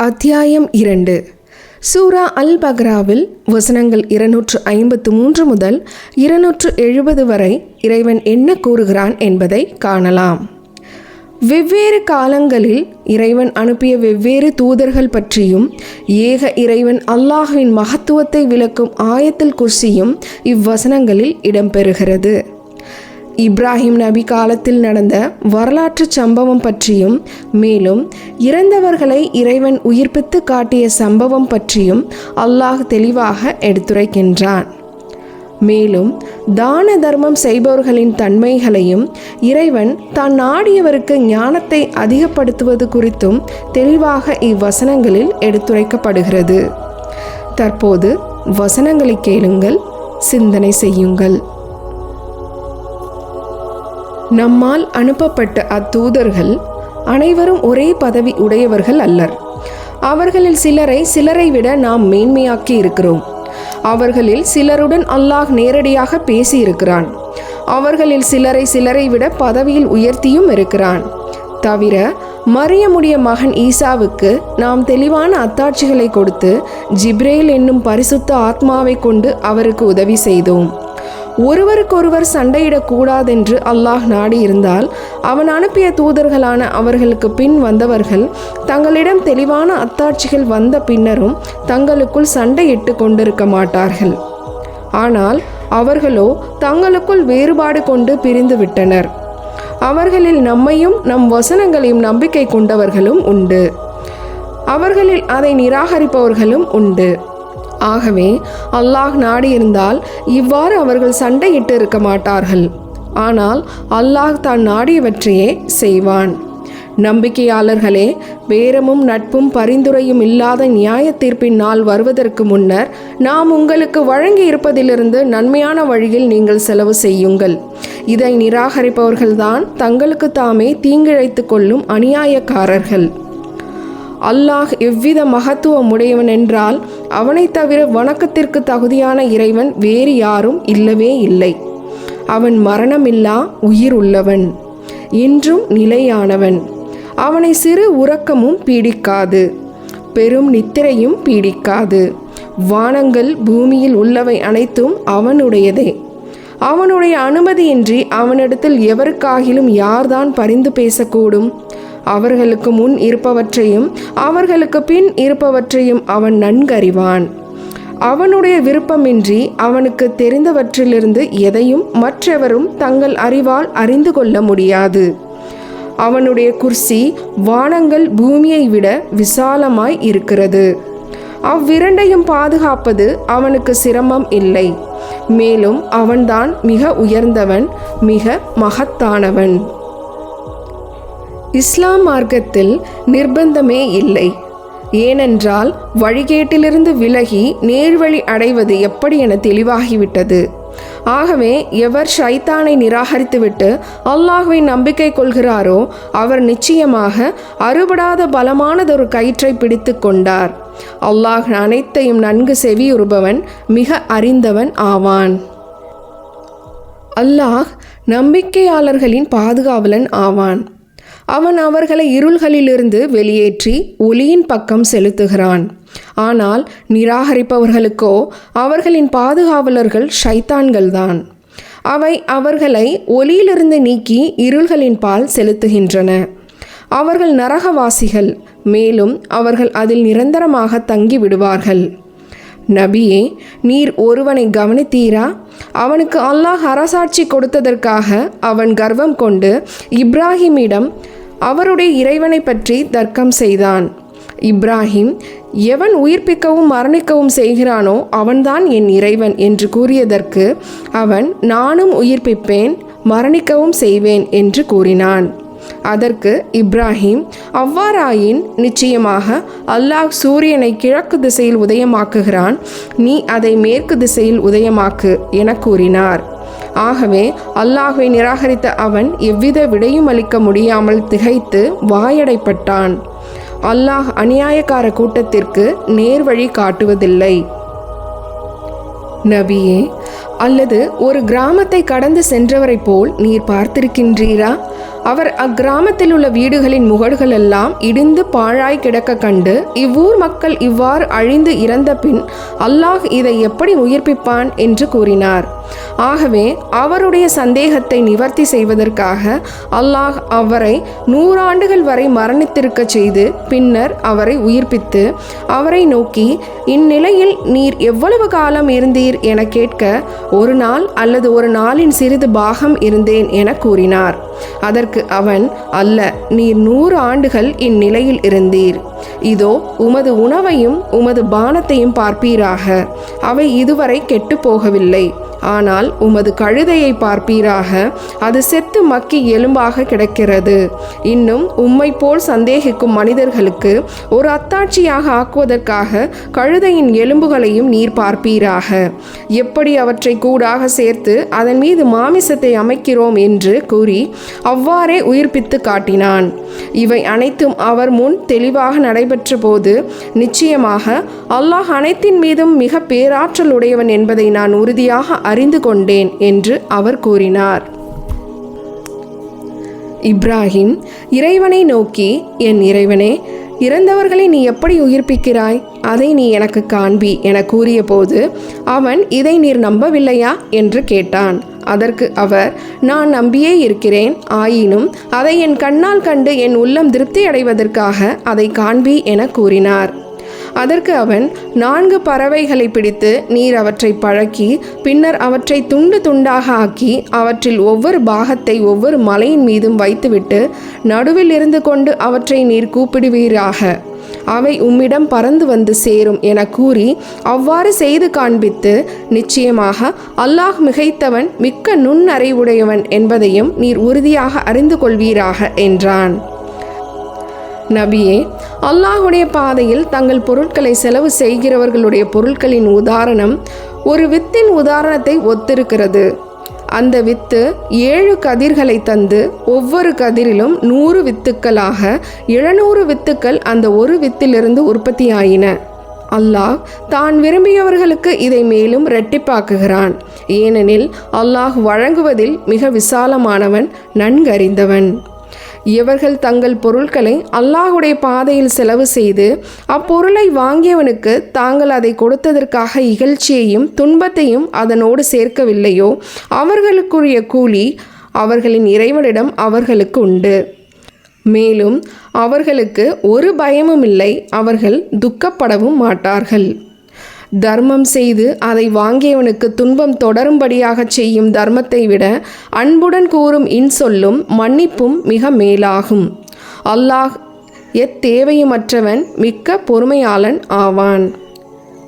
அத்தியாயம் இரண்டு. சூரா அல் பக்ராவில் வசனங்கள் இருநூற்று ஐம்பத்து மூன்று முதல் இருநூற்று எழுபது வரை இறைவன் என்ன கூறுகிறான் என்பதை காணலாம். வெவ்வேறு காலங்களில் இறைவன் அனுப்பிய வெவ்வேறு தூதர்கள் பற்றியும் ஏக இறைவன் அல்லாஹுவின் மகத்துவத்தை விளக்கும் ஆயத்தில் குர்சியும் இவ்வசனங்களில் இடம்பெறுகிறது. இப்ராஹிம் நபி காலத்தில் நடந்த வரலாற்று சம்பவம் பற்றியும் மேலும் இறந்தவர்களை இறைவன் உயிர்ப்பித்து காட்டிய சம்பவம் பற்றியும் அல்லாஹ் தெளிவாக எடுத்துரைக்கின்றான். மேலும் தான தர்மம் செய்பவர்களின் தன்மைகளையும் இறைவன் தான் நாடியவருக்கு ஞானத்தை அதிகப்படுத்துவது குறித்தும் தெளிவாக இவ்வசனங்களில் எடுத்துரைக்கப்படுகிறது. தற்போது வசனங்களை கேளுங்கள் சிந்தனை செய்யுங்கள். நம்மால் அனுப்பப்பட்ட அத்தூதர்கள் அனைவரும் ஒரே பதவி உடையவர்கள் அல்லர். அவர்களில் சிலரை சிலரை விட நாம் மேன்மையாக்கி இருக்கிறோம். அவர்களில் சிலருடன் அல்லாஹ் நேரடியாக பேசியிருக்கிறான். அவர்களில் சிலரை சிலரை விட பதவியில் உயர்த்தியும் இருக்கிறான். தவிர மரியமுடைய மகன் ஈசாவுக்கு நாம் தெளிவான அத்தாட்சிகளை கொடுத்து ஜிப்ரேல் என்னும் பரிசுத்த ஆத்மாவை கொண்டு அவருக்கு உதவி செய்தோம். ஒருவருக்கொருவர் சண்டையிடக்கூடாதென்று அல்லாஹ் நாடியிருந்தால் அவன் அனுப்பிய தூதர்களான அவர்களுக்கு பின் வந்தவர்கள் தங்களிடம் தெளிவான அத்தாட்சிகள் வந்த பின்னரும் தங்களுக்குள் சண்டையிட்டு கொண்டிருக்க மாட்டார்கள். ஆனால் அவர்களோ தங்களுக்குள் வேறுபாடு கொண்டு பிரிந்து விட்டனர். அவர்களில் நம்மையும் நம் வசனங்களையும் நம்பிக்கை கொண்டவர்களும் உண்டு. அவர்களில் அதை நிராகரிப்பவர்களும் உண்டு. ஆகவே அல்லாஹ் நாடியிருந்தால் இவ்வாறு அவர்கள் சண்டையிட்டு இருக்க மாட்டார்கள் ஆனால் அல்லாஹ் தான் நாடியவற்றையே செய்வான். நம்பிக்கையாளர்களே பேரமும் நட்பும் பரிந்துரையும் இல்லாத நியாய தீர்ப்பின் நாள் வருவதற்கு முன்னர் நாம் உங்களுக்கு வழங்கி இருப்பதிலிருந்து நன்மையான வழியில் நீங்கள் செலவு செய்யுங்கள். இதை நிராகரிப்பவர்கள்தான் தங்களுக்கு தாமே தீங்கிழைத்து கொள்ளும் அநியாயக்காரர்கள். அல்லாஹ் எவ்வித மகத்துவம் உடையவன் என்றால் அவனை தவிர வணக்கத்திற்கு தகுதியான இறைவன் வேறு யாரும் இல்லவே இல்லை. அவன் மரணமில்லா உயிர் உள்ளவன் இன்றும் நிலையானவன். அவனை சிறு உறக்கமும் பீடிக்காது பெரும் நித்திரையும் பீடிக்காது. வானங்கள் பூமியில் உள்ளவை அனைத்தும் அவனுடையதே. அவனுடைய அனுமதியின்றி அவனிடத்தில் எவருக்காகிலும் யார்தான் பரிந்து பேசக்கூடும்? அவர்களுக்கு முன் இருப்பவற்றையும் அவர்களுக்கு பின் இருப்பவற்றையும் அவன் நன்கறிவான். அவனுடைய விருப்பமின்றி அவனுக்கு தெரிந்தவற்றிலிருந்து எதையும் மற்றவரும் தங்கள் அறிவால் அறிந்து கொள்ள முடியாது. அவனுடைய குர்சி வானங்கள் பூமியை விட விசாலமாய் இருக்கிறது. அவ்விரண்டையும் பாதுகாப்பது அவனுக்கு சிரமம் இல்லை. மேலும் அவன்தான் மிக உயர்ந்தவன் மிக மகத்தானவன். இஸ்லாம் மார்க்கத்தில் நிர்பந்தமே இல்லை. ஏனென்றால் வழிகேட்டிலிருந்து விலகி நேர்வழி அடைவது எப்படி என தெளிவாகிவிட்டது. ஆகவே எவர் ஷைத்தானை நிராகரித்துவிட்டு அல்லாஹுவை நம்பிக்கை கொள்கிறாரோ அவர் நிச்சயமாக அறுபடாத பலமானதொரு கயிற்றை பிடித்து கொண்டார். அல்லாஹ் அனைத்தையும் நன்கு செவியுறுபவன் மிக அறிந்தவன் ஆவான். அல்லாஹ் நம்பிக்கையாளர்களின் பாதுகாவலன் ஆவான். அவன் அவர்களை இருள்களிலிருந்து வெளியேற்றி ஒளியின் பக்கம் செலுத்துகிறான். ஆனால் நிராகரிப்பவர்களுக்கோ அவர்களின் பாதுகாவலர்கள் ஷைத்தான்கள்தான். அவை அவர்களை ஒளியிலிருந்து நீக்கி இருள்களின் பால் செலுத்துகின்றன. அவர்கள் நரகவாசிகள் மேலும் அவர்கள் அதில் நிரந்தரமாக தங்கி விடுவார்கள் நபியே நீர் ஒருவனை கவனித்தீரா? அவனுக்கு அல்லாஹ் அரசாட்சி கொடுத்ததற்காக அவன் கர்வம் கொண்டு இப்ராஹிமிடம் அவருடைய இறைவனை பற்றி தர்க்கம் செய்தான். இப்ராஹிம் எவன் உயிர்ப்பிக்கவும் மரணிக்கவும் செய்கிறானோ அவன்தான் என் இறைவன் என்று கூறியதற்கு அவன் நானும் உயிர்ப்பிப்பேன் மரணிக்கவும் செய்வேன் என்று கூறினான். அதற்கு இப்ராஹிம் அவ்வாறாயின் நிச்சயமாக அல்லாஹ் சூரியனை கிழக்கு திசையில் உதயமாக்குகிறான் நீ அதை மேற்கு திசையில் உதயமாக்கு என கூறினார். ஆகவே அல்லாஹை நிராகரித்த அவன் எவ்வித விடையும் அளிக்க முடியாமல் திகைத்து வாயடைப்பட்டான். அல்லாஹ் அநியாயக்கார கூட்டத்திற்கு நேர்வழி காட்டுவதில்லை. நபியே அல்லது ஒரு கிராமத்தை கடந்து சென்றவரைப் போல் நீர் பார்த்திருக்கின்றீரா? அவர் அக்கிராமத்தில் உள்ள வீடுகளின் முகடுகள் எல்லாம் இடிந்து பாழாய் கிடக்க கண்டு இவ்வூர் மக்கள் இவ்வாறு அழிந்து இறந்த பின் அல்லாஹ் இதை எப்படி உயிர்ப்பிப்பான் என்று கூறினார். ஆகவே அவருடைய சந்தேகத்தை நிவர்த்தி செய்வதற்காக அல்லாஹ் அவரை நூறாண்டுகள் வரை மரணித்திருக்க செய்து பின்னர் அவரை உயிர்ப்பித்து அவரை நோக்கி இந்நிலையில் நீர் எவ்வளவு காலம் இருந்தீர் என கேட்க ஒரு நாள் அல்லது ஒரு நாளின் சிறிது பாகம் இருந்தேன் என கூறினார். அதற்கு அவன் அல்ல நீர் நூறு ஆண்டுகள் இந்நிலையில் இருந்தீர். இதோ உமது உணவையும் உமது பானத்தையும் பார்ப்பீராக. அவை இதுவரை கெட்டு போகவில்லை. ஆனால் உமது கழுதையை பார்ப்பீராக அது செத்து மக்கி எலும்பாக கிடக்கிறது. இன்னும் உம்மை போல் சந்தேகிக்கும் மனிதர்களுக்கு ஒரு அத்தாட்சியாக ஆக்குவதற்காக கழுதையின் எலும்புகளையும் நீர் பார்ப்பீராக. எப்படி அவற்றை கூடாக சேர்த்து அதன் மீது மாமிசத்தை அமைக்கிறோம் என்று கூறி அவ்வாறே உயிர்ப்பித்து காட்டினான். இவை அனைத்தும் அவர் முன் தெளிவாக நடைபெற்ற போது நிச்சயமாக அல்லாஹ் அனைத்தின் மீதும் மிக பேராற்றல் உடையவன் என்பதை நான் உறுதியாக அறிந்து கொண்டேன் என்று அவர் கூறினார். இப்ராஹிம் இறைவனை நோக்கி என் இறைவனே இறந்தவர்களை நீ எப்படி உயிர்ப்பிக்கிறாய்? அதை நீ எனக்கு காண்பி என கூறியபோது அவன் இதை நீர் நம்பவில்லையா என்று கேட்டான். அதற்கு அவர் நான் நம்பியே இருக்கிறேன். ஆயினும் அதை என் கண்ணால் கண்டு என் உள்ளம் திருப்தி அடைவதற்காக அதை காண்பி என கூறினார். அதற்கு அவன் நான்கு பறவைகளை பிடித்து நீர் அவற்றை பழக்கி பின்னர் அவற்றை துண்டு துண்டாக ஆக்கி அவற்றில் ஒவ்வொரு பாகத்தை ஒவ்வொரு மலையின் மீதும் வைத்துவிட்டு நடுவில் இருந்து கொண்டு அவற்றை நீர் கூப்பிடுவீராக. அவை உம்மிடம் பறந்து வந்து சேரும் என கூறி அவ்வாறு செய்து காண்பித்து நிச்சயமாக அல்லாஹ் மிகைத்தவன் மிக்க நுண்ணறிவுடையவன் என்பதையும் நீர் உறுதியாக அறிந்து கொள்வீராக என்றான். நபியே அல்லாஹுடைய பாதையில் தங்கள் பொருட்களை செலவு செய்கிறவர்களுடைய பொருட்களின் உதாரணம் ஒரு வித்தின் உதாரணத்தை ஒத்திருக்கிறது. அந்த வித்து ஏழு கதிர்களை தந்து ஒவ்வொரு கதிரிலும் நூறு வித்துக்களாக எழுநூறு வித்துக்கள் அந்த ஒரு வித்திலிருந்து உற்பத்தியாயின. அல்லாஹ் தான் விரும்பியவர்களுக்கு இதை மேலும் இரட்டிப்பாக்குகிறான். ஏனெனில் அல்லாஹ் வழங்குவதில் மிக விசாலமானவன் நன்கறிந்தவன். இவர்கள் தங்கள் பொருட்களை அல்லாஹுடைய பாதையில் செலவு செய்து அப்பொருளை வாங்கியவனுக்கு தாங்கள் அதை கொடுத்ததற்காக இகழ்ச்சியையும் துன்பத்தையும் அதனோடு சேர்க்கவில்லையோ? அவர்களுக்குரிய கூலி அவர்களின் இறைவனிடம் அவர்களுக்கு உண்டு. மேலும் அவர்களுக்கு ஒரு பயமும் இல்லை அவர்கள் துக்கப்படவும் மாட்டார்கள். தர்மம் செய்து அதை வாங்கியவனுக்கு துன்பம் தொடரும்படியாகச் செய்யும் தர்மத்தை விட அன்புடன் கூறும் இன்சொல்லும் மன்னிப்பும் மிக மேலாகும். அல்லாஹ் எத்தேவையுமற்றவன் மிக்க பொறுமையாளன் ஆவான்.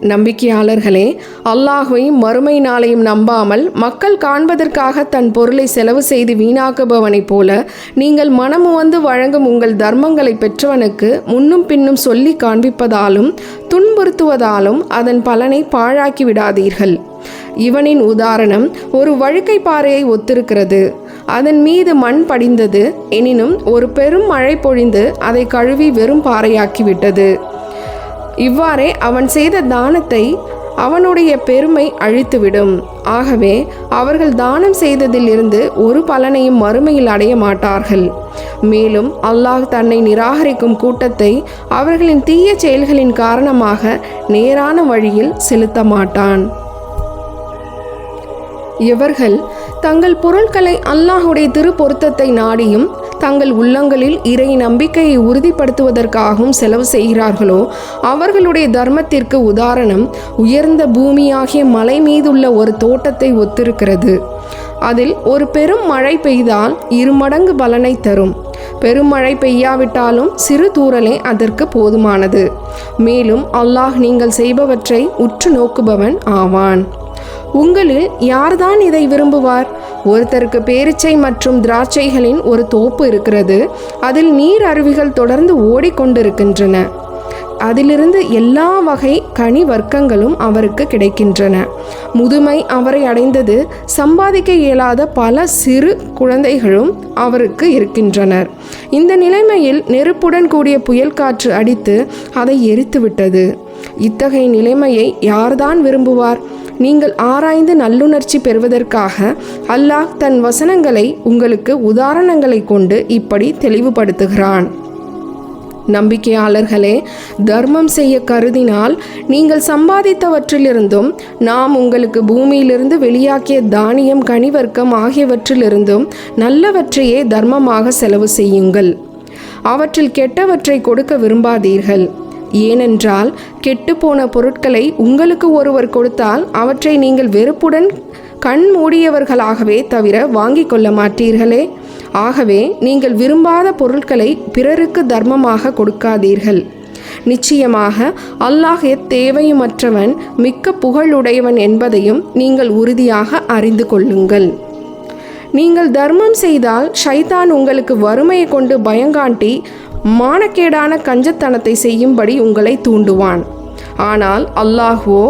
நம்பிக்கையாளர்களே அல்லாஹையும் மறுமை நாளையும் நம்பாமல் மக்கள் காண்பதற்காக தன் பொருளை செலவு செய்து வீணாக்குபவனைப் போல நீங்கள் மனமு வந்து வழங்கும் உங்கள் தர்மங்களை பெற்றவனுக்கு முன்னும் பின்னும் சொல்லி காண்பிப்பதாலும் துன்புறுத்துவதாலும் அதன் பலனை பாழாக்கி விடாதீர்கள். இவனின் உதாரணம் ஒரு வழுக்கை பாறையை ஒத்திருக்கிறது. அதன் மீது மண் படிந்தது எனினும் ஒரு பெரும் மழை பொழிந்து அதை கழுவி வெறும் பாறையாக்கிவிட்டது இவ்வாறே அவன் செய்த தானத்தை அவனுடைய பெருமை அழித்துவிடும். ஆகவே அவர்கள் தானம் செய்ததிலிருந்து ஒரு பலனையும் மறுமையில் அடைய மாட்டார்கள். மேலும் அல்லாஹ் தன்னை நிராகரிக்கும் கூட்டத்தை அவர்களின் தீய செயல்களின் காரணமாக நேரான வழியில் செலுத்த மாட்டான். இவர்கள் தங்கள் பொருட்களை அல்லாஹுடைய திருப்பொருத்தத்தை நாடியும் தங்கள் உள்ளங்களில் இறை நம்பிக்கையை உறுதிப்படுத்துவதற்காகவும் செலவு செய்கிறார்களோ? அவர்களுடைய தர்மத்திற்கு உதாரணம் உயர்ந்த பூமியாகிய மலை மீதுள்ள ஒரு தோட்டத்தை ஒத்திருக்கிறது. அதில் ஒரு பெரும் மழை பெய்தால் இருமடங்கு பலனை தரும். பெருமழை பெய்யாவிட்டாலும் சிறு தூரலே அதற்கு போதுமானது. மேலும் அல்லாஹ் நீங்கள் செய்பவற்றை உற்று நோக்குபவன் ஆவான். உங்களில் யார்தான் இதை விரும்புவார்? ஒருத்தருக்கு பேரிச்சை மற்றும் திராட்சைகளின் ஒரு தோப்பு இருக்கிறது. அதில் நீர் அருவிகள் தொடர்ந்து ஓடிக்கொண்டிருக்கின்றன. அதிலிருந்து எல்லா வகை கனி வர்க்கங்களும் அவருக்கு கிடைக்கின்றன. முதுமை அவரை அடைந்தது சம்பாதிக்க இயலாத பல சிறு குழந்தைகளும் அவருக்கு இருக்கின்றனர். இந்த நிலைமையில் நெருப்புடன் கூடிய புயல் காற்று அடித்து அதை எரித்துவிட்டது. இத்தகைய நிலைமையை யார்தான் விரும்புவார்? நீங்கள் ஆராய்ந்து நல்லுணர்ச்சி பெறுவதற்காக அல்லாஹ் தன் வசனங்களை உங்களுக்கு உதாரணங்களை கொண்டு இப்படி தெளிவுபடுத்துகிறான். நம்பிக்கையாளர்களே தர்மம் செய்ய கருதினால் நீங்கள் சம்பாதித்தவற்றிலிருந்தும் நாம் உங்களுக்கு பூமியிலிருந்து வெளியாக்கிய தானியம் கனிவர்க்கம் ஆகியவற்றிலிருந்தும் நல்லவற்றையே தர்மமாக செலவு செய்யுங்கள். அவற்றில் கெட்டவற்றை கொடுக்க விரும்பாதீர்கள். ஏனென்றால் கெட்டுப்போன பொருட்களை உங்களுக்கு ஒருவர் கொடுத்தால் அவற்றை நீங்கள் வெறுப்புடன் கண் மூடியவர்களாகவே தவிர வாங்கிக் கொள்ள மாட்டீர்களே. ஆகவே நீங்கள் விரும்பாத பொருட்களை பிறருக்கு தர்மமாக கொடுக்காதீர்கள். நிச்சயமாக அல்லாஹ் எத்தேவையுமற்றவன் மிக்க புகழுடையவன் என்பதையும் நீங்கள் உறுதியாக அறிந்து கொள்ளுங்கள். நீங்கள் தர்மம் செய்தால் ஷைதான் உங்களுக்கு வறுமையை கொண்டு பயங்காட்டி மானக்கேடான கஞ்சத்தனத்தை செய்யும்படி உங்களை தூண்டுவான். ஆனால் அல்லாஹுவோ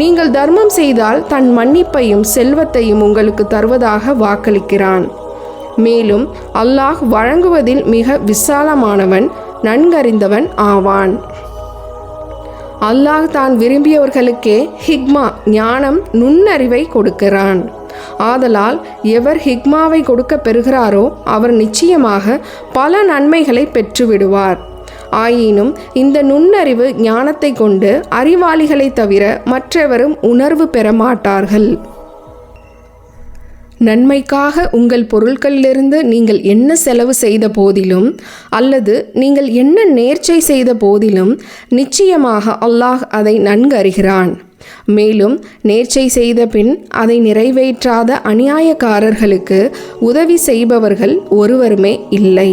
நீங்கள் தர்மம் செய்தால் தன் மன்னிப்பையும் செல்வத்தையும் உங்களுக்கு தருவதாக வாக்களிக்கிறான். மேலும் அல்லாஹ் வழங்குவதில் மிக விசாலமானவன் நன்கறிந்தவன் ஆவான். அல்லாஹ் தான் விரும்பியவர்களுக்கே ஹிக்மா ஞானம் நுண்ணறிவை கொடுக்கிறான். ஆதலால் எவர் ஹிக்மாவை கொடுக்க பெறுகிறாரோ அவர் நிச்சயமாக பல நன்மைகளை பெற்றுவிடுவார். ஆயினும் இந்த நுண்ணறிவு ஞானத்தை கொண்டு அறிவாளிகளை தவிர மற்றவரும் உணர்வு பெற மாட்டார்கள். நன்மைக்காக உங்கள் பொருட்களிலிருந்து நீங்கள் என்ன செலவு செய்த போதிலும் அல்லது நீங்கள் என்ன நேர்ச்சை செய்த போதிலும் நிச்சயமாக அல்லாஹ் அதை நன்கு அறிகிறான். மேலும் நேர்ச்சை செய்த பின் அதை நிறைவேற்றாத அநியாயக்காரர்களுக்கு உதவி செய்பவர்கள் ஒருவருமே இல்லை.